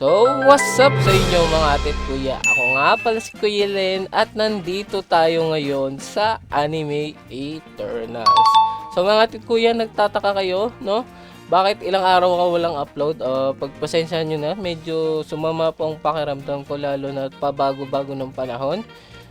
So, what's up sa inyo mga ate at kuya? Ako nga pala si Kuya Len at nandito tayo ngayon sa Anime Eternals. So mga ate at kuya, nagtataka kayo, no? Bakit ilang araw ka walang upload? Uh, pagpasensya nyo na, medyo sumama po ang pakiramdam ko lalo na pabago-bago ng panahon.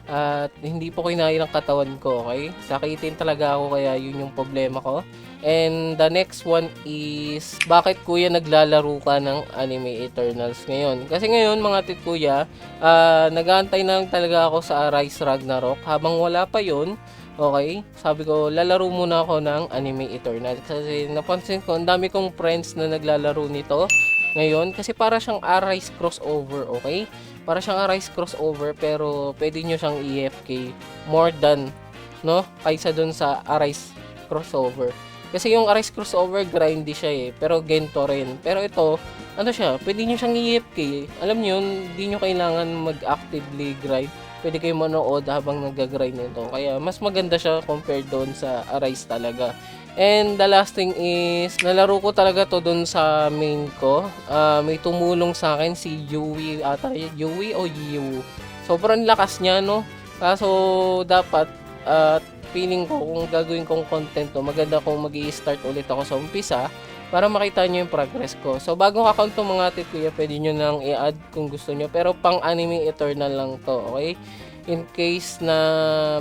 At hindi po kinaya ng katawan ko, okay? Sakitin talaga ako kaya yun yung problema ko. And the next one is, bakit kuya naglalaro ka ng Anime Eternals ngayon? Kasi ngayon mga tit kuya, uh, nag-aantay na lang talaga ako sa Rise Ragnarok. Habang wala pa yun, okay, sabi ko, lalaro muna ako ng Anime Eternals. Kasi napansin ko, ang dami kong friends na naglalaro nito ngayon. Kasi para siyang Arise crossover, okay? Para siyang Arise crossover, pero pwede nyo siyang EFK more than, no? Kaysa dun sa Arise crossover. Kasi yung Arise crossover, grindy siya eh. Pero gento rin. Pero ito, ano siya, pwede nyo siyang EFK. Alam nyo yun, hindi nyo kailangan mag-actively grind. Pwede kayo manood habang nag-grind nito. Kaya mas maganda siya compared doon sa Arise talaga. And the last thing is, nalaro ko talaga to doon sa main ko. Ah, may tumulong sa akin si Yui ata. Yui o Yu. Sobrang lakas niya, no? Kaso, dapat, at feeling ko kung gagawin kong content to, maganda kung mag start ulit ako sa umpisa para makita nyo yung progress ko. So, bagong account to mga tit kuya, pwede nyo nang i-add kung gusto nyo. Pero pang anime eternal lang to, okay? In case na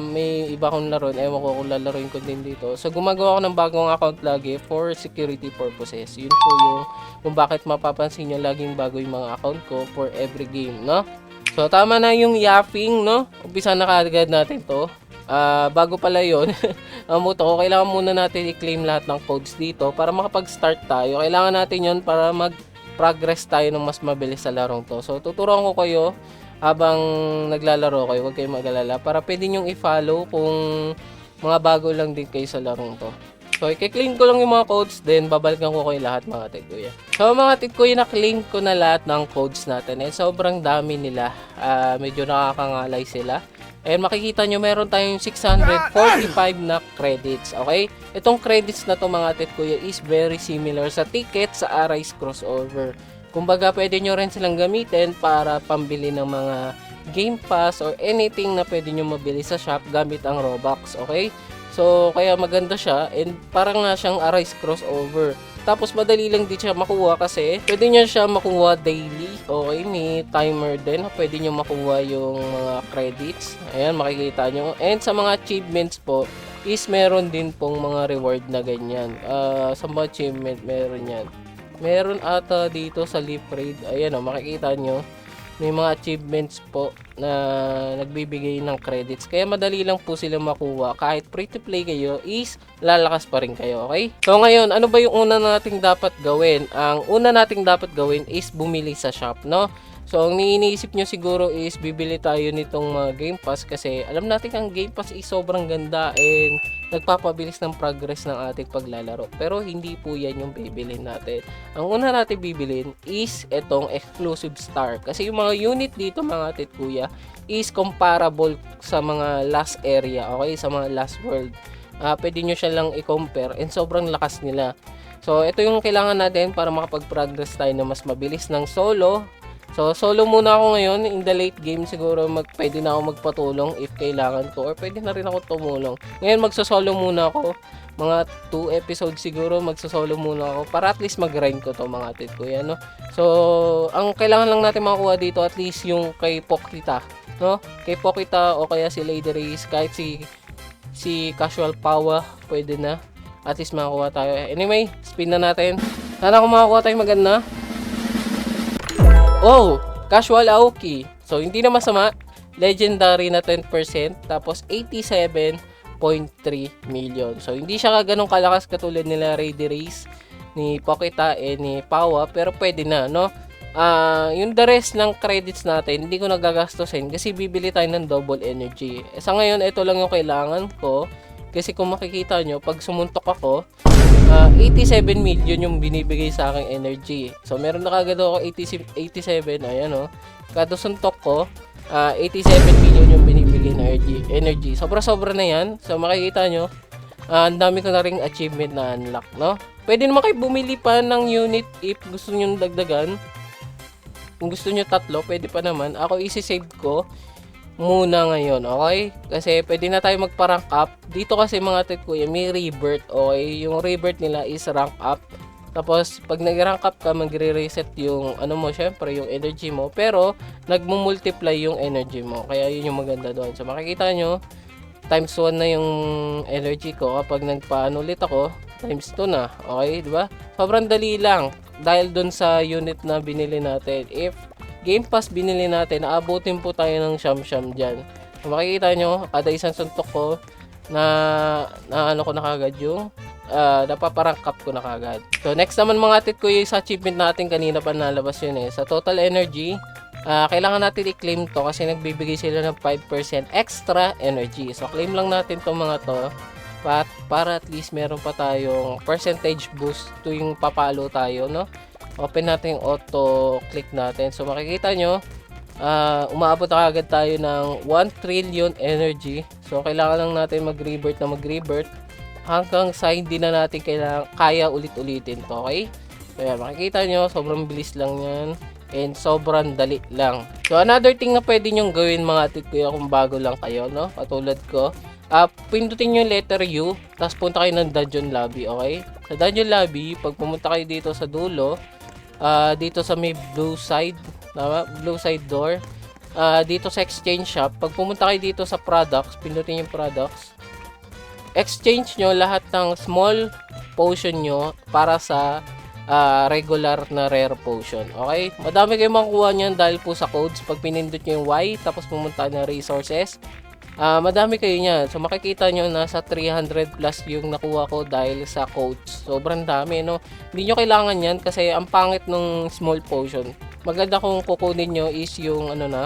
may iba akong laro, ewan ko kung lalaroin ko din dito. So, gumagawa ako ng bagong account lagi for security purposes. Yun po yung kung bakit mapapansin nyo laging bago yung mga account ko for every game, no? So, tama na yung yapping, no? Umpisa na kaagad natin to. Ah, bago pala yon ang muto kailangan muna natin i-claim lahat ng codes dito para makapag-start tayo. Kailangan natin yon para mag-progress tayo ng mas mabilis sa larong to. So, tuturuan ko kayo habang naglalaro kayo. Huwag kayong mag-alala para pwede nyong i-follow kung mga bago lang din kayo sa larong to. So, i-claim ko lang yung mga codes, then babalikan ko kayo lahat mga tigkuya. So, mga tigkuya, na-claim ko na lahat ng codes natin. And sobrang dami nila. Ah, medyo nakakangalay sila. And makikita nyo, meron tayong 645 na credits, okay? Itong credits na to mga tit kuya is very similar sa ticket sa Arise Crossover. Kumbaga, pwede nyo rin silang gamitin para pambili ng mga Game Pass or anything na pwede nyo mabili sa shop gamit ang Robux, okay? So, kaya maganda siya and parang nga siyang Arise Crossover. Tapos madali lang din siya makuha kasi pwede nyo siya makuha daily. Okay, may timer din. Pwede nyo makuha yung mga credits. Ayan, makikita nyo. And sa mga achievements po, is meron din pong mga reward na ganyan. Uh, sa mga achievement, meron yan. Meron ata dito sa Leaf Raid. Ayan o, makikita nyo may mga achievements po na nagbibigay ng credits. Kaya madali lang po sila makuha. Kahit free to play kayo is lalakas pa rin kayo, okay? So ngayon, ano ba yung una nating dapat gawin? Ang una nating dapat gawin is bumili sa shop, no? So, ang iniisip nyo siguro is bibili tayo nitong mga Game Pass kasi alam natin ang Game Pass is sobrang ganda and nagpapabilis ng progress ng ating paglalaro. Pero hindi po yan yung bibilin natin. Ang una natin bibilin is itong exclusive star. Kasi yung mga unit dito mga tit kuya is comparable sa mga last area, okay? Sa mga last world. Uh, pwede nyo siya lang i-compare and sobrang lakas nila. So, ito yung kailangan natin para makapag-progress tayo na mas mabilis ng solo So, solo muna ako ngayon. In the late game, siguro mag, pwede na ako magpatulong if kailangan ko. Or pwede na rin ako tumulong. Ngayon, magsosolo muna ako. Mga 2 episodes siguro, magsosolo muna ako. Para at least mag-grind ko to mga tit ko. Yan, no? So, ang kailangan lang natin makuha dito, at least yung kay Pokita. No? Kay Pokita o kaya si Lady Race, kahit si si Casual Power, pwede na. At least makakuha tayo. Anyway, spin na natin. Sana kung makakuha tayo maganda. Oh, casual Aoki. So, hindi na masama. Legendary na 10%. Tapos, 87.3 million. So, hindi siya ganun kalakas katulad nila Ready Race, ni Pokita, eh, ni Pawa. Pero pwede na, no? Uh, yung the rest ng credits natin, hindi ko nagagastusin kasi bibili tayo ng double energy. Eh, sa ngayon, ito lang yung kailangan ko. Kasi kung makikita nyo, pag sumuntok ako, uh, 87 million yung binibigay sa aking energy. So, meron na kagad ako 87, 87 ayan. Oh. Kada suntok ko, uh, 87 million yung binibigay na energy. energy. Sobra-sobra na yan. So, makikita nyo, uh, ang dami ko na ring achievement na unlock, no? Pwede naman kayo bumili pa ng unit if gusto nyo dagdagan. kung gusto nyo tatlo, pwede pa naman. Ako isi-save ko muna ngayon, okay? Kasi pwede na tayo magpa-rank up. Dito kasi mga tit kuya, may rebirth, okay? Yung rebirth nila is rank up. Tapos, pag nag-rank up ka, magre-reset yung, ano mo, syempre, yung energy mo. Pero, nagmo-multiply yung energy mo. Kaya, yun yung maganda doon. So, makikita nyo, times 1 na yung energy ko. Kapag nagpaano ulit ako, times 2 na. Okay, di ba? Sobrang dali lang. Dahil doon sa unit na binili natin. If Game Pass binili natin, aabutin po tayo ng siyam-siyam dyan. So, makikita nyo, kada isang suntok ko, na, na ano ko na kagad yung uh, napaparangk up ko na kagad. So, next naman mga atit ko yung sa achievement natin kanina pa nalabas yun eh. Sa total energy, uh, kailangan natin i-claim to kasi nagbibigay sila ng 5% extra energy. So, claim lang natin tong mga to para, para at least meron pa tayong percentage boost tuwing papalo tayo, no? Open natin yung auto click natin. So, makikita nyo, uh, umaabot na agad tayo ng 1 trillion energy. So, kailangan lang natin mag-revert na mag-revert hanggang sa hindi na natin kailangan, kaya ulit-ulitin to, okay? So, yan, makikita nyo, sobrang bilis lang yan and sobrang dali lang. So, another thing na pwede nyong gawin mga atit kuya kung bago lang kayo, no? Katulad ko, uh, pindutin yung letter U, tapos punta kayo ng dungeon lobby, okay? Sa dungeon lobby, pag pumunta kayo dito sa dulo, uh, dito sa may blue side, tama? Blue side door. Uh, dito sa exchange shop, pag pumunta kayo dito sa products, pindutin yung products, exchange nyo lahat ng small potion nyo para sa uh, regular na rare potion. Okay? Madami kayong makukuha niyan dahil po sa codes. Pag pinindot nyo yung Y, tapos pumunta na resources, uh, madami kayo niyan. So makikita nyo nasa 300 plus yung nakuha ko dahil sa codes. Sobrang dami, no? Hindi nyo kailangan yan kasi ang pangit ng small potion. Maganda kung kukunin nyo is yung ano na,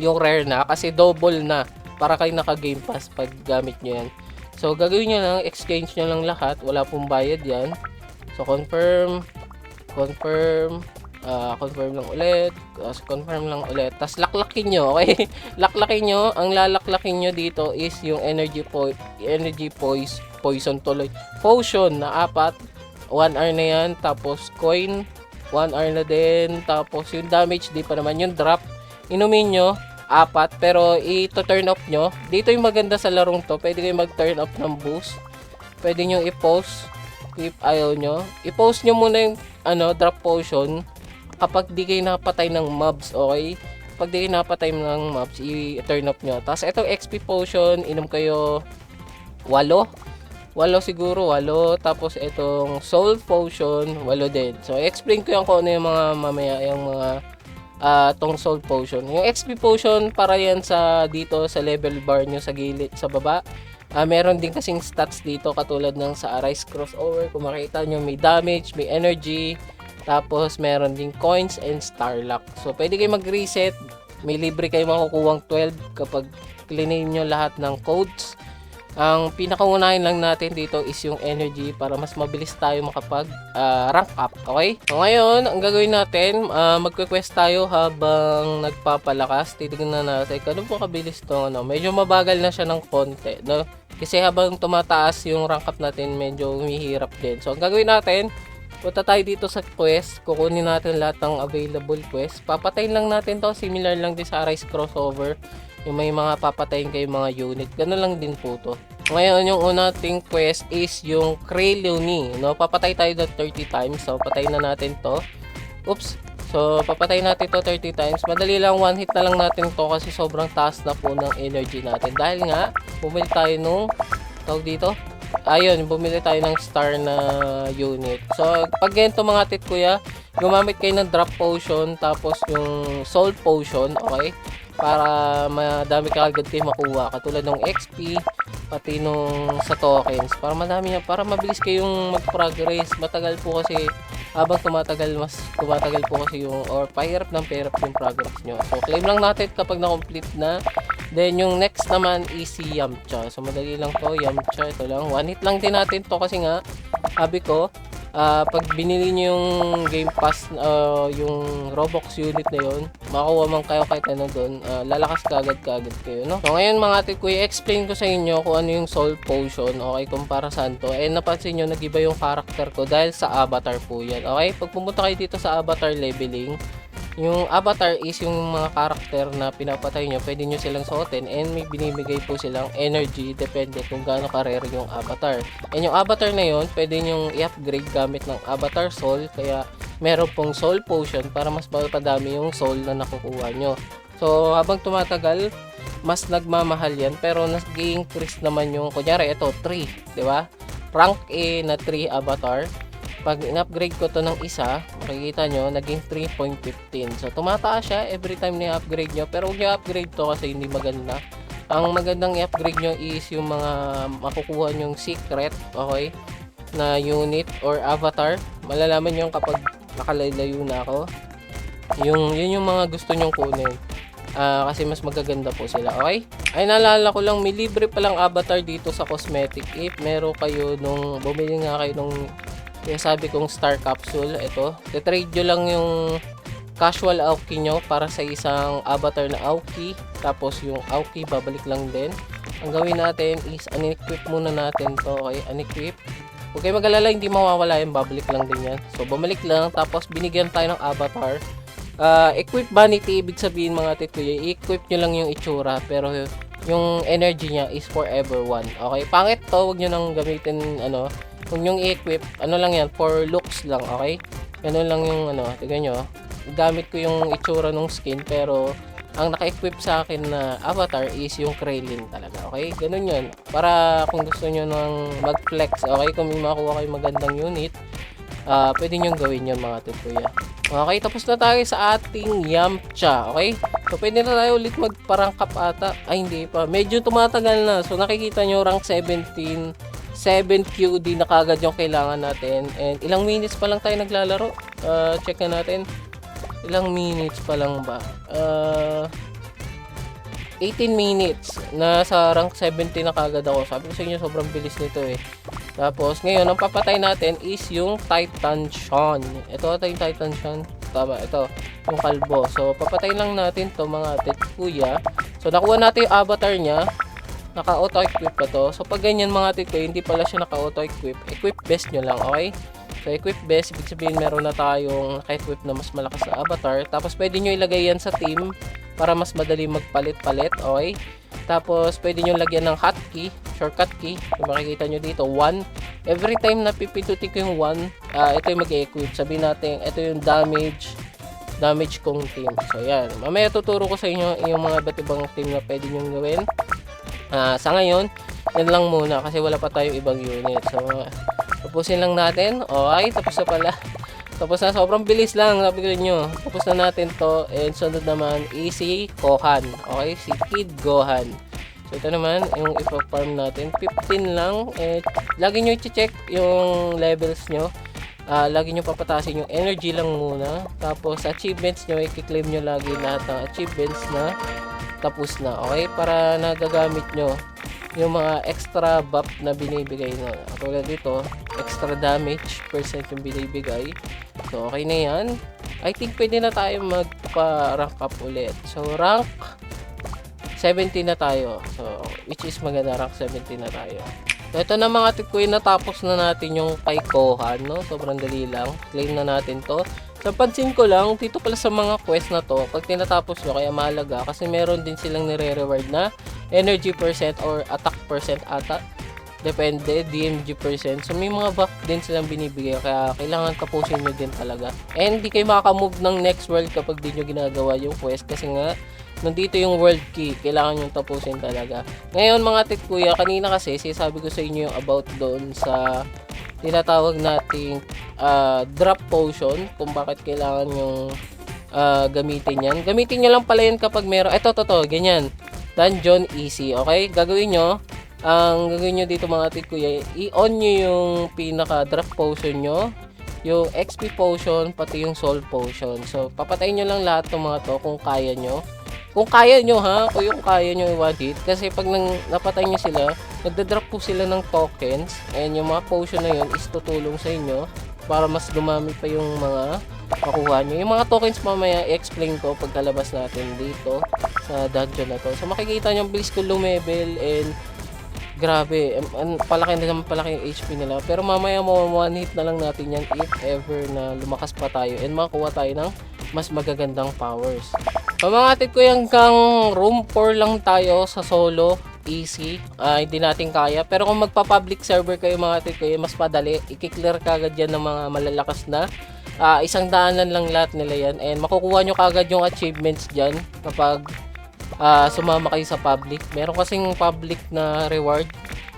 yung rare na kasi double na para kayo naka game pass pag gamit nyo yan. So, gagawin nyo lang, exchange nyo lang lahat. Wala pong bayad yan. So, confirm, confirm, uh, confirm lang ulit, tapos confirm lang ulit. Tapos, laklakin nyo, okay? laklakin nyo, ang lalaklakin nyo dito is yung energy po energy poise, poison tuloy. Potion na apat, 1 hour na yan, tapos coin, 1 hour na din, tapos yung damage, di pa naman. Yung drop. Inumin nyo, apat. Pero i-turn off nyo. Dito yung maganda sa larong to. Pwede kayo mag-turn off ng boost. Pwede nyo i-post if ayaw nyo. I-post nyo muna yung ano, drop potion kapag di kayo napatay ng mobs okay pag di kayo napatay ng mobs i-turn off nyo tapos itong XP potion inom kayo walo walo siguro walo tapos itong soul potion walo din so explain ko yung kung ano yung mga mamaya yung mga uh, tong soul potion. Yung XP potion para yan sa dito sa level bar nyo sa gilid sa baba. Uh, meron din kasing stats dito katulad ng sa Arise Crossover. Kung makita nyo may damage, may energy, tapos meron din coins and star luck. So pwede kayo mag-reset. May libre kayo makukuhang 12 kapag cleanin nyo lahat ng codes ang pinakaunahin lang natin dito is yung energy para mas mabilis tayo makapag uh, rank up. Okay? So ngayon, ang gagawin natin, uh, magque-quest tayo habang nagpapalakas. Titignan natin kung ano po kabilis to. Ano? Medyo mabagal na siya ng konti. No? Kasi habang tumataas yung rank up natin, medyo humihirap din. So ang gagawin natin, punta tayo dito sa quest. Kukunin natin lahat ng available quest. Papatayin lang natin to. Similar lang din sa Arise Crossover yung may mga papatayin kayo mga unit. Ganun lang din po to. Ngayon, yung una ting quest is yung Kreluni. No? Papatay tayo doon 30 times. So, patayin na natin to. Oops. So, papatay natin to 30 times. Madali lang, one hit na lang natin to kasi sobrang taas na po ng energy natin. Dahil nga, bumili tayo nung, tawag dito, ayun, bumili tayo ng star na unit. So, pag ganito mga tit kuya, gumamit kayo ng drop potion, tapos yung soul potion, okay? Para madami ka agad kayo makuha katulad ng XP pati nung sa tokens. Para madami yan para mabilis kayong mag-progress. Matagal po kasi habang tumatagal mas tumatagal po kasi yung or pahirap ng pahirap yung progress nyo. So claim lang natin kapag na-complete na. Then yung next naman is si Yamcha. So madali lang to Yamcha. Ito lang. One hit lang din natin to kasi nga sabi ko uh, pag binili niyo yung Game Pass, uh, yung Roblox unit na yon, makuha man kayo kahit ano doon, uh, lalakas kagad kagad kayo, no? So ngayon mga ate ko, i-explain ko sa inyo kung ano yung Soul Potion, okay, kumpara saan to. Eh napansin niyo nag-iba yung character ko dahil sa avatar po yan, okay? Pag pumunta kayo dito sa avatar leveling, Yung avatar is yung mga karakter na pinapatay nyo, pwede nyo silang suotin and may binibigay po silang energy depende kung gaano ka-rare yung avatar. And yung avatar na yun, pwede nyo i-upgrade gamit ng avatar soul, kaya meron pong soul potion para mas mapadami yung soul na nakukuha nyo. So, habang tumatagal, mas nagmamahal yan, pero nag-increase naman yung, kunyari, ito, 3, di ba? Rank A na 3 avatar, pag in-upgrade ko to ng isa, makikita nyo, naging 3.15. So, tumataas siya every time na i-upgrade nyo. Pero huwag nyo upgrade to kasi hindi maganda. Ang magandang i-upgrade nyo is yung mga makukuha nyong secret, okay? Na unit or avatar. Malalaman nyo kapag nakalayo na ako. Yung, yun yung mga gusto nyong kunin. Ah, kasi mas magaganda po sila, okay? Ay, naalala ko lang, may libre palang avatar dito sa cosmetic. If meron kayo nung, bumili nga kayo nung yung sabi kong star capsule, ito. Te-trade nyo lang yung casual Aoki nyo para sa isang avatar na Aoki. Tapos yung Aoki, babalik lang din. Ang gawin natin is unequip muna natin to. Okay, unequip. Huwag kayo mag-alala, hindi mawawala yung babalik lang din yan. So, bumalik lang. Tapos, binigyan tayo ng avatar. Ah, equip vanity, ibig sabihin mga tituya, i-equip nyo lang yung itsura. Pero, yung energy niya is forever one. Okay, pangit to, huwag nyo nang gamitin, ano, kung yung i-equip, ano lang yan, for looks lang, okay? Ganun lang yung, ano, tignan nyo, gamit ko yung itsura ng skin, pero, ang naka-equip sa akin na avatar is yung Krillin talaga, okay? Ganun yun. Para kung gusto nyo nang mag-flex, okay? Kung may makuha kayo magandang unit, ah pwede nyo gawin yun mga tituya. Okay, tapos na tayo sa ating Yamcha, okay? So, pwede na tayo ulit magparangkap ata. Ay, hindi pa. Medyo tumatagal na. So, nakikita nyo, rank 17, 7 QD na kagad yung kailangan natin. And ilang minutes pa lang tayo naglalaro. Ah, check na natin. Ilang minutes pa lang ba? Ah... 18 minutes na sa rank 70 na kagad ako. Sabi ko sa inyo, sobrang bilis nito eh. Tapos, ngayon, ang papatay natin is yung Titan Sean. Ito ata yung Titan Sean. Tama, ito. Yung kalbo. So, papatay lang natin to mga tet kuya. So, nakuha natin yung avatar niya. Naka-auto-equip pa to. So, pag ganyan mga tet kuya, hindi pala siya naka-auto-equip. Equip best nyo lang, okay? So, equip best, ibig sabihin meron na tayong naka-equip na mas malakas na avatar. Tapos, pwede nyo ilagay yan sa team para mas madali magpalit-palit, okay? Tapos, pwede nyo lagyan ng hotkey, shortcut key. Kung makikita nyo dito, 1. Every time na pipindutin ko yung 1, ah, ito yung mag-equip. Sabihin natin, ito yung damage, damage kong team. So, yan. Mamaya tuturo ko sa inyo yung mga iba't ibang team na pwede nyo gawin. Ah, sa ngayon, yan lang muna kasi wala pa tayong ibang unit. So, tapusin lang natin. Okay, tapos na pala. Tapos na, sobrang bilis lang, sabi ko nyo. Tapos na natin to. And sunod naman, easy Gohan. Okay, si Kid Gohan. So, ito naman, yung ipa-farm natin. 15 lang. And, lagi nyo i-check yung levels nyo. Ah, lagi nyo papatasin yung energy lang muna. Tapos, achievements nyo, i-claim nyo lagi lahat ng achievements na tapos na. Okay, para nagagamit nyo yung mga extra buff na binibigay nyo. Katulad dito, extra damage percent yung binibigay. So, okay na yan. I think pwede na tayo magpa-rank up ulit. So, rank 70 na tayo. So, which is maganda, rank 70 na tayo. So, ito na mga tikoy, natapos na natin yung kay no? Sobrang dali lang. Claim na natin to. So, pansin ko lang, dito pala sa mga quest na to, pag tinatapos nyo, kaya mahalaga, kasi meron din silang nire-reward na energy percent or attack percent ata. Depende, DMG percent. So, may mga buff din silang binibigay. Kaya, kailangan tapusin nyo din talaga. And, di kayo makakamove ng next world kapag di nyo ginagawa yung quest. Kasi nga, nandito yung world key. Kailangan nyo tapusin talaga. Ngayon, mga tit kuya, kanina kasi, sinasabi ko sa inyo yung about doon sa tinatawag nating ah, drop potion. Kung bakit kailangan yung ah, gamitin yan. Gamitin nyo lang pala yan kapag meron. Ito, to, to, ganyan. Dungeon easy, okay? Gagawin nyo, ang gagawin nyo dito mga tit kuya, i-on nyo yung pinaka drop potion nyo, yung XP potion, pati yung soul potion. So, papatayin nyo lang lahat ng mga to kung kaya nyo. Kung kaya nyo ha, kung yung kaya nyo i-one. Kasi pag nang, napatay nyo sila, nagda-drop po sila ng tokens. And yung mga potion na yun is tutulong sa inyo para mas dumami pa yung mga makuha nyo. Yung mga tokens mamaya, i-explain ko pagkalabas natin dito sa dungeon na to. So makikita nyo, bilis ko lumevel and grabe, an- palaki na naman palaki yung HP nila. Pero mamaya mo one hit na lang natin yan if ever na lumakas pa tayo and makakuha tayo ng mas magagandang powers. Atit ko hanggang room 4 lang tayo sa solo easy. Ah, hindi natin kaya. Pero kung magpa-public server kayo mga atit ko, mas padali. I-clear kagad yan ng mga malalakas na. Ah, isang daanan lang lahat nila yan. And makukuha nyo kagad yung achievements dyan kapag ah, sumama kayo sa public. Meron kasing public na reward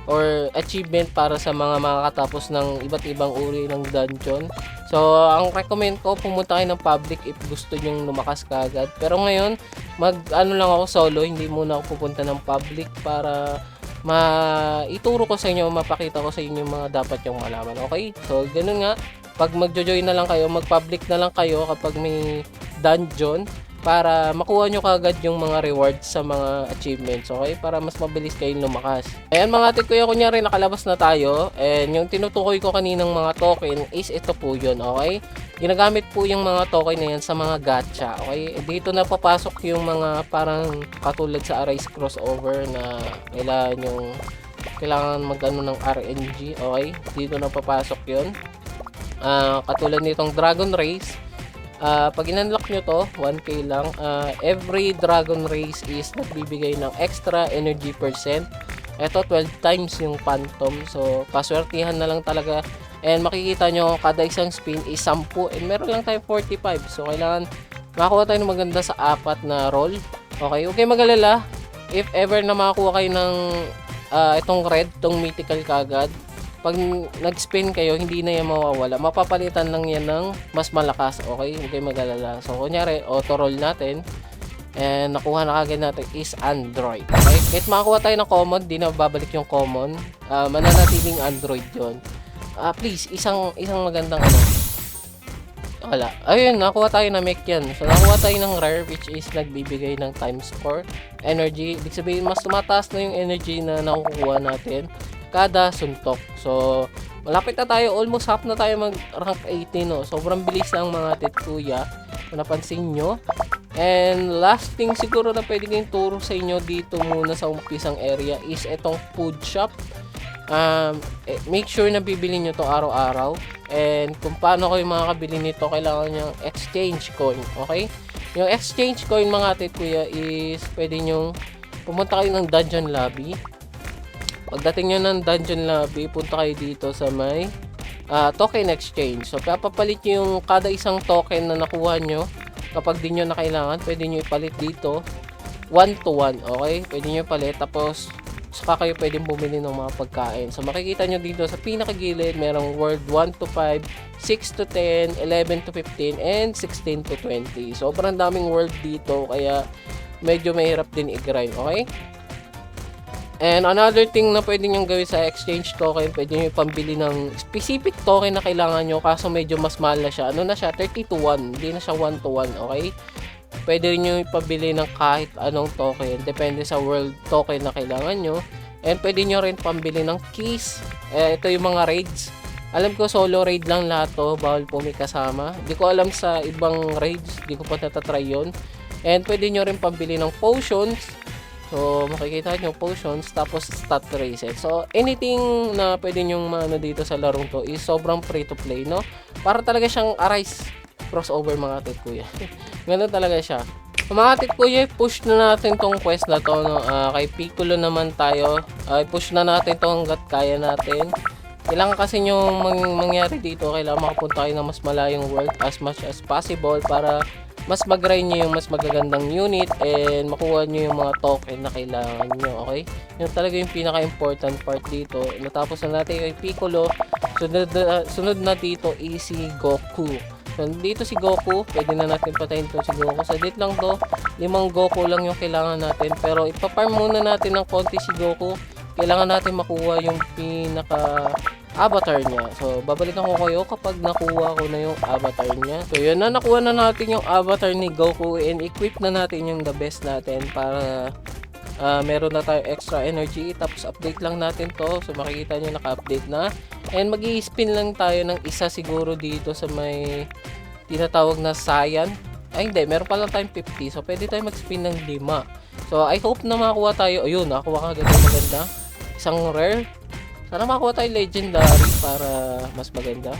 or achievement para sa mga makakatapos ng iba't ibang uri ng dungeon. So, ang recommend ko, pumunta kayo ng public if gusto nyong lumakas kagad. Pero ngayon, mag ano lang ako solo, hindi muna ako pupunta ng public para maituro ko sa inyo, mapakita ko sa inyo yung mga dapat yung malaman. Okay? So, ganun nga. Pag magjo-join na lang kayo, mag-public na lang kayo kapag may dungeon para makuha nyo kagad yung mga rewards sa mga achievements, okay? Para mas mabilis kayong lumakas. Ayan mga ate kuya, kunyari nakalabas na tayo and yung tinutukoy ko kaninang mga token is ito po yun, okay? Ginagamit po yung mga token na yan sa mga gacha, okay? Dito na papasok yung mga parang katulad sa Arise Crossover na kailangan yung kailangan magano ng RNG, okay? Dito na papasok yun. Ah, katulad nitong Dragon Race, Ah, pag in-unlock nyo to, 1k lang, ah, every dragon race is nagbibigay ng extra energy percent. Ito, 12 times yung phantom. So, paswertihan na lang talaga. And makikita nyo, kada isang spin is 10. And meron lang tayo 45. So, kailangan makakuha tayo ng maganda sa apat na roll. Okay, okay magalala. If ever na makakuha kayo ng ah, itong red, itong mythical kagad, pag nag-spin kayo, hindi na yan mawawala. Mapapalitan lang yan ng mas malakas. Okay? Huwag kayo mag-alala. So, kunyari, auto-roll natin. And nakuha na kagad natin is Android. Okay? Kahit makakuha tayo ng common, di na babalik yung common. Uh, mananatiling Android yon. Ah, please, isang isang magandang ano. Wala. Ayun, nakuha tayo na mech yan. So, nakuha tayo ng rare which is nagbibigay ng time score, energy. Ibig sabihin, mas tumataas na yung energy na nakukuha natin kada suntok. So, malapit na tayo. Almost half na tayo mag rank 18. No? Sobrang bilis lang mga titkuya. Kung napansin nyo. And last thing siguro na pwede kayong turo sa inyo dito muna sa umpisang area is itong food shop. Um, eh, make sure na bibili nyo to araw-araw. And kung paano kayo makakabili nito, kailangan nyo exchange coin. Okay? Yung exchange coin mga titkuya is pwede nyo pumunta kayo ng dungeon lobby Pagdating nyo ng dungeon lobby, punta kayo dito sa may uh, token exchange. So, papapalit nyo yung kada isang token na nakuha nyo. Kapag di nyo na kailangan, pwede nyo ipalit dito. One to one, okay? Pwede nyo ipalit. Tapos, saka kayo pwedeng bumili ng mga pagkain. So, makikita nyo dito sa pinakagilid, merong world 1 to 5, 6 to 10, 11 to 15, and 16 to 20. Sobrang daming world dito, kaya medyo mahirap din i-grind, okay? And another thing na pwede nyo gawin sa exchange token, pwede nyo pambili ng specific token na kailangan nyo kaso medyo mas mahal na siya. Ano na siya? 30 to 1. Hindi na siya 1 to 1, okay? Pwede nyo ipabili ng kahit anong token. Depende sa world token na kailangan nyo. And pwede nyo rin pambili ng keys. Eh, ito yung mga raids. Alam ko solo raid lang lahat to. Bawal po may kasama. Hindi ko alam sa ibang raids. Hindi ko pa natatry yun. And pwede nyo rin pambili ng potions So, makikita nyo potions, tapos stat reset. So, anything na pwede nyong maano dito sa larong to is sobrang free to play, no? Para talaga siyang arise crossover mga tit kuya. Ganun talaga siya. So, mga tit kuya, push na natin tong quest na to, no? Uh, kay Piccolo naman tayo. Uh, push na natin to hanggat kaya natin. Kailangan kasi nyo mang mangyari dito, kailangan makapunta kayo ng mas malayong world as much as possible para mas mag-grind nyo yung mas magagandang unit and makuha nyo yung mga token na kailangan nyo, okay? Yung talaga yung pinaka-important part dito. Natapos na natin yung Piccolo. Sunod, uh, sunod na dito is si Goku. So, dito si Goku, pwede na natin patayin to si Goku. Sa date lang to, limang Goku lang yung kailangan natin. Pero ipaparm muna natin ng konti si Goku. Kailangan natin makuha yung pinaka avatar niya. So, babalikan ko kayo kapag nakuha ko na yung avatar niya. So, yun na, nakuha na natin yung avatar ni Goku and equip na natin yung the best natin para uh, meron na tayo extra energy. Tapos, update lang natin to. So, makikita nyo naka-update na. And, mag spin lang tayo ng isa siguro dito sa may tinatawag na Saiyan. Ay, hindi. Meron pa lang tayong 50. So, pwede tayo mag-spin ng 5. So, I hope na makakuha tayo. Ayun, nakakuha ka maganda maganda. Isang rare. Sana makakuha tayo legendary para mas maganda.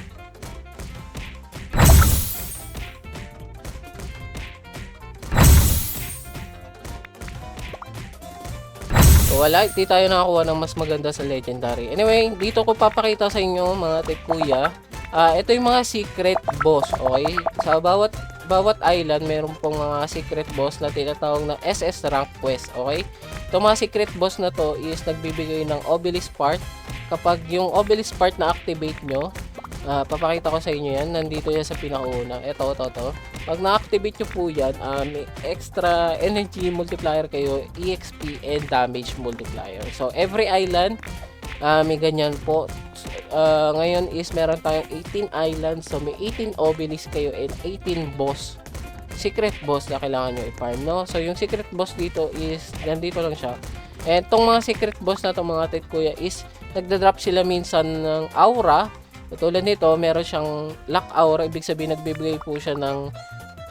So, wala, hindi tayo nakakuha ng mas maganda sa legendary. Anyway, dito ko papakita sa inyo mga tekuya. Uh, ito yung mga secret boss, okay? Sa bawat bawat island, meron pong mga secret boss na tinatawag na SS rank quest, okay? Itong mga secret boss na to is nagbibigay ng obelisk part. Kapag yung obelisk part na activate nyo, ah, papakita ko sa inyo yan. Nandito yan sa pinakauna. Ito, ito, ito. Pag na-activate nyo po yan, may extra energy multiplier kayo, EXP and damage multiplier. So, every island, ah, may ganyan po. Ah, ngayon is meron tayong 18 islands. So, may 18 obelisk kayo and 18 boss. Secret boss na kailangan nyo i-farm, no? So, yung secret boss dito is, nandito lang siya. And tong mga secret boss na tong mga tit kuya is, nagda-drop sila minsan ng aura. Tulad nito, meron siyang lock aura. Ibig sabihin, nagbibigay po siya ng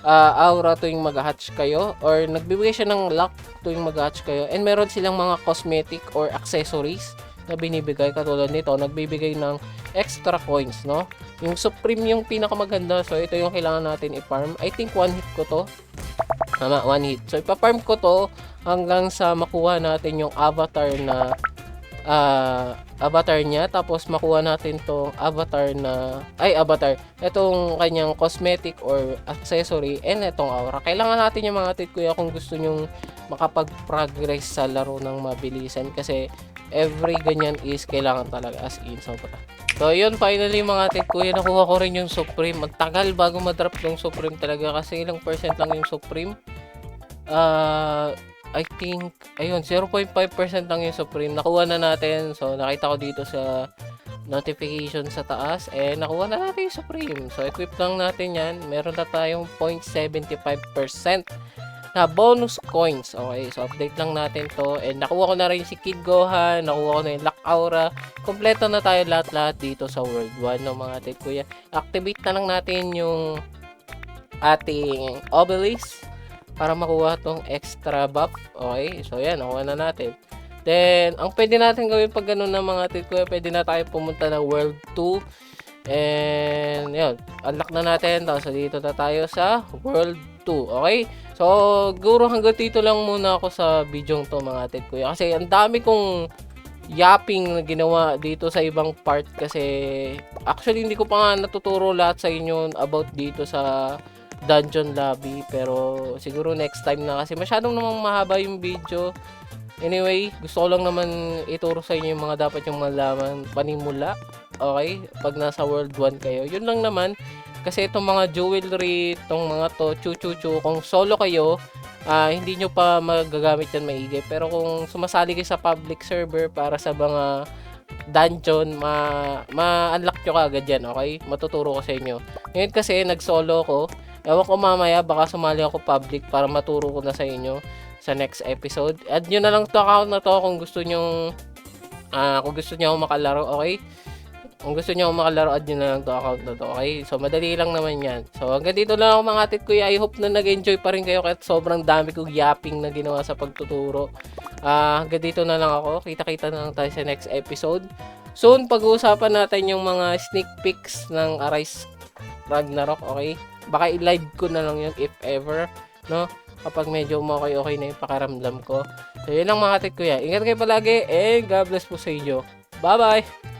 ah, aura tuwing mag-hatch kayo. Or nagbibigay siya ng lock tuwing mag-hatch kayo. And meron silang mga cosmetic or accessories na binibigay. Katulad nito, nagbibigay ng extra coins, no? Yung Supreme yung pinakamaganda. So, ito yung kailangan natin i-farm. I think one hit ko to. Tama, one hit. So, ipa-farm ko to hanggang sa makuha natin yung avatar na ah, avatar niya. Tapos, makuha natin tong avatar na... Ay, avatar. Itong kanyang cosmetic or accessory and itong aura. Kailangan natin yung mga tit kuya kung gusto nyong makapag-progress sa laro ng mabilisan. Kasi, every ganyan is kailangan talaga as in sobra. So, yun, finally mga tit kuya, nakuha ko rin yung Supreme. Magtagal bago madrop yung Supreme talaga kasi ilang percent lang yung Supreme. Ah, I think, ayun, 0.5% lang yung Supreme. Nakuha na natin. So, nakita ko dito sa notification sa taas. Eh, nakuha na natin yung Supreme. So, equip lang natin yan. Meron na tayong 0.75% na bonus coins. Okay, so update lang natin to. And nakuha ko na rin si Kid Gohan. Nakuha ko na yung Lock Aura. Kompleto na tayo lahat-lahat dito sa World 1 no, mga tit kuya. Activate na lang natin yung ating obelisk para makuha tong extra buff. Okay, so yan, nakuha na natin. Then, ang pwede natin gawin pag ganun na mga tit kuya, pwede na tayo pumunta ng World 2. And, yun, unlock na natin. Tapos, dito na tayo sa World 2. Okay? So, guro hanggang dito lang muna ako sa video to mga tit kuya. Kasi, ang dami kong yapping na ginawa dito sa ibang part kasi actually hindi ko pa nga natuturo lahat sa inyo about dito sa dungeon lobby pero siguro next time na kasi masyadong namang mahaba yung video anyway gusto ko lang naman ituro sa inyo yung mga dapat yung malaman panimula okay pag nasa world 1 kayo yun lang naman kasi itong mga jewelry itong mga to chu chu chu kung solo kayo ah, hindi nyo pa magagamit yan maigi pero kung sumasali kayo sa public server para sa mga dungeon, ma ma-unlock nyo kagad yan, okay? Matuturo ko sa inyo. Ngayon kasi, nag-solo ko. Ewan ko mamaya, baka sumali ako public para maturo ko na sa inyo sa next episode. Add nyo na lang to account na to kung gusto nyo ah kung gusto nyo makalaro, okay? Kung gusto nyo makalaro, add nyo na lang to account na to, okay? So, madali lang naman yan. So, hanggang dito lang ako mga tit kuya. I hope na nag-enjoy pa rin kayo kahit sobrang dami kong yapping na ginawa sa pagtuturo. Ah, hanggang dito na lang ako. Kita-kita na lang tayo sa next episode. Soon, pag-uusapan natin yung mga sneak peeks ng Arise Ragnarok, okay? Baka i-live ko na lang yun if ever, no? Kapag medyo okay-okay na yung pakiramdam ko. So, yun lang mga tit kuya. Ingat kayo palagi and God bless po sa inyo. Bye-bye!